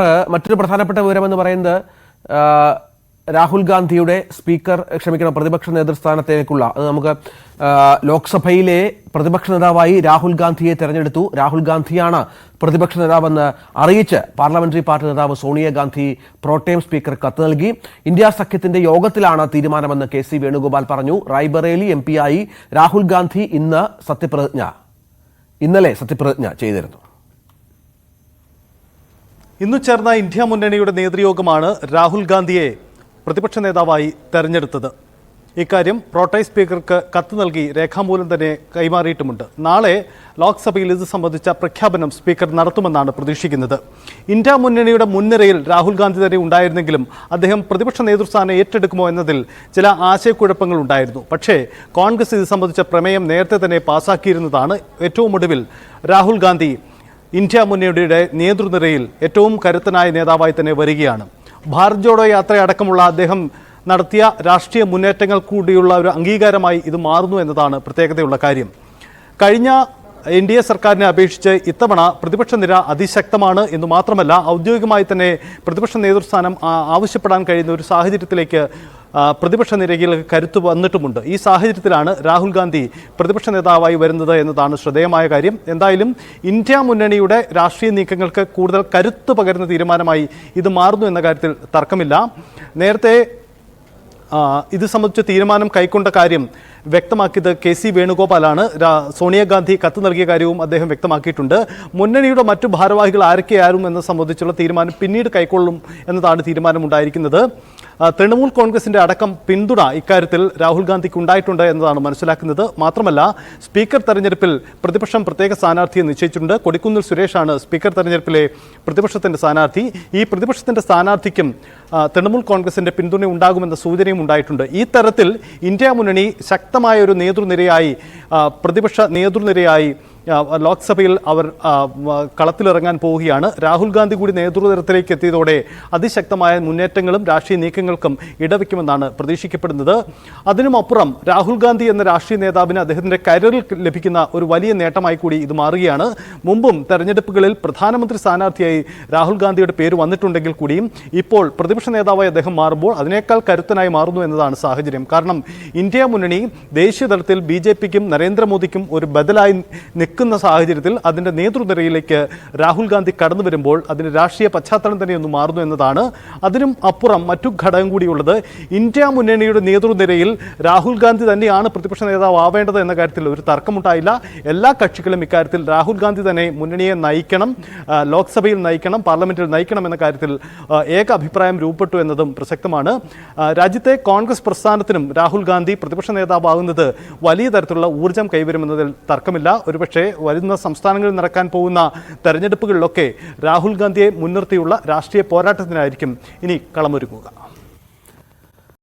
മറ്റൊരു പ്രധാനപ്പെട്ട വിവരമെന്ന് പറയുന്നത് ആ, രാഹുൽ ഗാന്ധിയുടെ സ്പീക്കർ ക്ഷമിക്കണം പ്രതിപക്ഷ നേതൃസ്ഥാനത്തേക്കുള്ള അത് നമുക്ക് ലോക്സഭയിലെ പ്രതിപക്ഷ നേതാവായി രാഹുൽ ഗാന്ധിയെ തെരഞ്ഞെടുത്തു. രാഹുൽ ഗാന്ധിയാണ് പ്രതിപക്ഷ നേതാവെന്ന് അറിയിച്ച് പാർലമെന്ററി പാർട്ടി നേതാവ് സോണിയാഗാന്ധി പ്രോട്ടേം സ്പീക്കർ കത്ത് നൽകി. ഇന്ത്യ സഖ്യത്തിന്റെ യോഗത്തിലാണ് തീരുമാനമെന്ന് കെ സി വേണുഗോപാൽ പറഞ്ഞു. റായ്ബറേലി എം ആയി രാഹുൽ ഗാന്ധി ഇന്ന് സത്യപ്രതിജ്ഞ ഇന്നലെ സത്യപ്രതിജ്ഞ ചെയ്തിരുന്നു. ഇന്നു ചേർന്ന ഇന്ത്യ മുന്നണിയുടെ നേതൃയോഗമാണ് രാഹുൽ ഗാന്ധിയെ പ്രതിപക്ഷ നേതാവായി തെരഞ്ഞെടുത്തത്. ഇക്കാര്യം പ്രോട്ടൈ സ്പീക്കർക്ക് കത്ത് നൽകി രേഖാമൂലം തന്നെ കൈമാറിയിട്ടുമുണ്ട്. നാളെ ലോക്സഭയിൽ ഇത് സംബന്ധിച്ച പ്രഖ്യാപനം സ്പീക്കർ നടത്തുമെന്നാണ് പ്രതീക്ഷിക്കുന്നത്. ഇന്ത്യ മുന്നണിയുടെ മുൻനിരയിൽ രാഹുൽ ഗാന്ധി തന്നെ ഉണ്ടായിരുന്നെങ്കിലും അദ്ദേഹം പ്രതിപക്ഷ നേതൃസ്ഥാനം ഏറ്റെടുക്കുമോ എന്നതിൽ ചില ആശയക്കുഴപ്പങ്ങൾ ഉണ്ടായിരുന്നു. പക്ഷേ കോൺഗ്രസ് ഇത് സംബന്ധിച്ച പ്രമേയം നേരത്തെ തന്നെ പാസാക്കിയിരുന്നതാണ് ഏറ്റവും ഒടുവിൽ രാഹുൽ ഗാന്ധി ഇന്ത്യ മുന്നണിയുടെ നേതൃനിരയിൽ ഏറ്റവും കരുത്തനായ നേതാവായി തന്നെ വരികയാണ്. ഭാരത് ജോഡോ യാത്രയടക്കമുള്ള അദ്ദേഹം നടത്തിയ രാഷ്ട്രീയ മുന്നേറ്റങ്ങൾ കൂടിയുള്ള ഒരു അംഗീകാരമായി ഇത് മാറുന്നു എന്നതാണ് പ്രത്യേകതയുള്ള കാര്യം. കഴിഞ്ഞ എൻ ഡി എ സർക്കാരിനെ അപേക്ഷിച്ച് ഇത്തവണ പ്രതിപക്ഷ നിര അതിശക്തമാണ് എന്ന് മാത്രമല്ല ഔദ്യോഗികമായി തന്നെ പ്രതിപക്ഷ നേതൃസ്ഥാനം ആവശ്യപ്പെടാൻ കഴിയുന്ന ഒരു സാഹചര്യത്തിലേക്ക് പ്രതിപക്ഷ നിരയിൽ കരുത്തു വന്നിട്ടുമുണ്ട്. ഈ സാഹചര്യത്തിലാണ് രാഹുൽ ഗാന്ധി പ്രതിപക്ഷ നേതാവായി വരുന്നത് എന്നതാണ് ശ്രദ്ധേയമായ കാര്യം. എന്തായാലും ഇന്ത്യ മുന്നണിയുടെ രാഷ്ട്രീയ നീക്കങ്ങൾക്ക് കൂടുതൽ കരുത്ത് പകരുന്ന തീരുമാനമായി ഇത് മാറുന്നു എന്ന കാര്യത്തിൽ തർക്കമില്ല. നേരത്തെ ഇത് സംബന്ധിച്ച തീരുമാനം കൈക്കൊണ്ട കാര്യം വ്യക്തമാക്കിയത് കെ സി വേണുഗോപാലാണ്. സോണിയാഗാന്ധി കത്ത് നൽകിയ കാര്യവും അദ്ദേഹം വ്യക്തമാക്കിയിട്ടുണ്ട്. മുന്നണിയുടെ മറ്റു ഭാരവാഹികൾ ആരൊക്കെയായിരുന്നു എന്നത് സംബന്ധിച്ചുള്ള തീരുമാനം പിന്നീട് കൈക്കൊള്ളും എന്നതാണ് തീരുമാനമുണ്ടായിരിക്കുന്നത്. തൃണമൂൽ കോൺഗ്രസിന്റെ അടക്കം പിന്തുണ ഇക്കാര്യത്തിൽ രാഹുൽ ഗാന്ധിക്ക് ഉണ്ടായിട്ടുണ്ട് എന്നതാണ് മനസ്സിലാക്കുന്നത്. മാത്രമല്ല സ്പീക്കർ തെരഞ്ഞെടുപ്പിൽ പ്രതിപക്ഷം പ്രത്യേക സ്ഥാനാർത്ഥിയെ നിശ്ചയിച്ചിട്ടുണ്ട്. കൊടിക്കുന്നിൽ സുരേഷാണ് സ്പീക്കർ തെരഞ്ഞെടുപ്പിലെ പ്രതിപക്ഷത്തിന്റെ സ്ഥാനാർത്ഥി. ഈ പ്രതിപക്ഷത്തിന്റെ സ്ഥാനാർത്ഥിക്കും തൃണമൂൽ കോൺഗ്രസിന്റെ പിന്തുണ ഉണ്ടാകുമെന്ന സൂചനയും ഉണ്ടായിട്ടുണ്ട്. ഈ തരത്തിൽ ഇന്ത്യ മുന്നണി ശക്തമായ ഒരു നേതൃനിരയായി പ്രതിപക്ഷ നേതൃനിരയായി ലോക്സഭയിൽ അവർ കളത്തിലിറങ്ങാൻ പോവുകയാണ്. രാഹുൽ ഗാന്ധി കൂടി നേതൃത്വത്തിലേക്ക് എത്തിയതോടെ അതിശക്തമായ മുന്നേറ്റങ്ങളും രാഷ്ട്രീയ നീക്കങ്ങൾക്കും ഇടവയ്ക്കുമെന്നാണ് പ്രതീക്ഷിക്കപ്പെടുന്നത്. അതിനുമപ്പുറം രാഹുൽ ഗാന്ധി എന്ന രാഷ്ട്രീയ നേതാവിന് അദ്ദേഹത്തിന്റെ കരിയറിൽ ലഭിക്കുന്ന ഒരു വലിയ നേട്ടമായി കൂടി ഇത് മാറുകയാണ്. മുമ്പും തെരഞ്ഞെടുപ്പുകളിൽ പ്രധാനമന്ത്രി സ്ഥാനാർത്ഥിയായി രാഹുൽ ഗാന്ധിയുടെ പേര് വന്നിട്ടുണ്ടെങ്കിൽ കൂടിയും ഇപ്പോൾ പ്രതിപക്ഷ നേതാവായി അദ്ദേഹം മാറുമ്പോൾ അതിനേക്കാൾ കരുത്തനായി മാറുന്നു എന്നതാണ് സാഹചര്യം. കാരണം ഇന്ത്യ മുന്നണി ദേശീയ തലത്തിൽ ബി ജെ പിക്കും നരേന്ദ്രമോദിക്കും ഒരു ബദലായി നിൽക്കുന്ന സാഹചര്യത്തിൽ അതിന്റെ നേതൃനിരയിലേക്ക് രാഹുൽ ഗാന്ധി കടന്നു വരുമ്പോൾ അതിന് രാഷ്ട്രീയ പശ്ചാത്തലം തന്നെ ഒന്ന് മാറുന്നു എന്നതാണ്. അതിനും അപ്പുറം മറ്റു ഘടകം കൂടിയുള്ളത് ഇന്ത്യ മുന്നണിയുടെ നേതൃനിരയിൽ രാഹുൽ ഗാന്ധി തന്നെയാണ് പ്രതിപക്ഷ നേതാവ് ആവേണ്ടത് എന്ന കാര്യത്തിൽ ഒരു തർക്കമുണ്ടായില്ല. എല്ലാ കക്ഷികളും ഇക്കാര്യത്തിൽ രാഹുൽ ഗാന്ധി തന്നെ മുന്നണിയെ നയിക്കണം ലോക്സഭയിൽ നയിക്കണം പാർലമെന്റിൽ നയിക്കണം എന്ന കാര്യത്തിൽ ഏക അഭിപ്രായം രൂപപ്പെട്ടു എന്നതും പ്രസക്തമാണ്. രാജ്യത്തെ കോൺഗ്രസ് പ്രസ്ഥാനത്തിനും രാഹുൽ ഗാന്ധി പ്രതിപക്ഷ നേതാവാകുന്നത് വലിയ തരത്തിലുള്ള ഊർജം കൈവരുമെന്നതിൽ തർക്കമില്ല. ഒരുപക്ഷെ വരുന്ന സംസ്ഥാനങ്ങളിൽ നടക്കാൻ പോകുന്ന തെരഞ്ഞെടുപ്പുകളിലൊക്കെ രാഹുൽ ഗാന്ധിയെ മുൻനിർത്തിയുള്ള രാഷ്ട്രീയ പോരാട്ടത്തിനായിരിക്കും ഇനി കളമൊരുങ്ങുക.